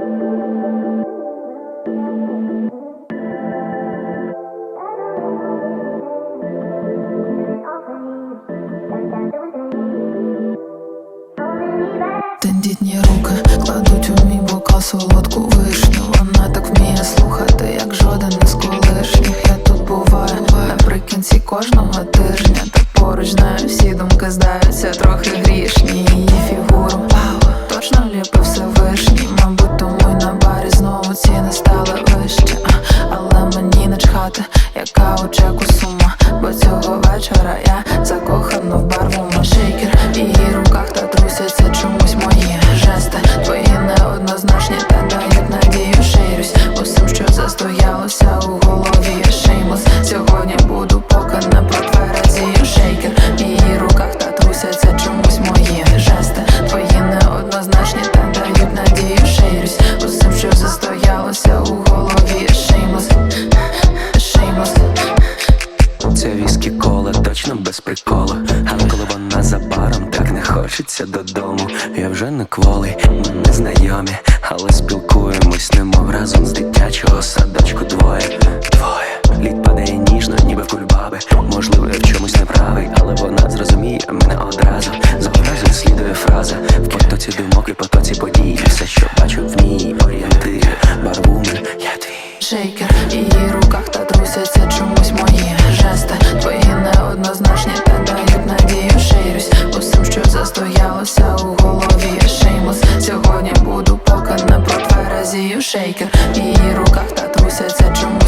Тендітні руки кладуть у мій бокал солодку вишню. Вона так вміє слухати, як жоден із колишніх. Я тут буваю наприкінці кожного тижня. Та поруч знаю, всі думки здаються трохи грішні. Її фігуру точно ліпив Всевишній у чеку сума. Бо цього вечора я закохана в барву на шейкер без приколу Але коли вона за баром, так не хочеться додому. Я вже не кволий, ми не знайомі, але спілкуємось, немов разом з дитячого садочку двоє. Двоє лід падає ніжно, ніби в кульбаби. Можливо, я в чомусь неправий, але вона зрозуміє мене одразу. За образом слідує фраза в потоці думок і потоці подій. Все, що бачу в ній, орієнтир, барвумен, я твій. шейкер її руках та трусяться чомусь мої жести Твої крутишся у голові, я шеймус Сьогодні буду покана по тверезію шейкер. В її руках та трусяться чому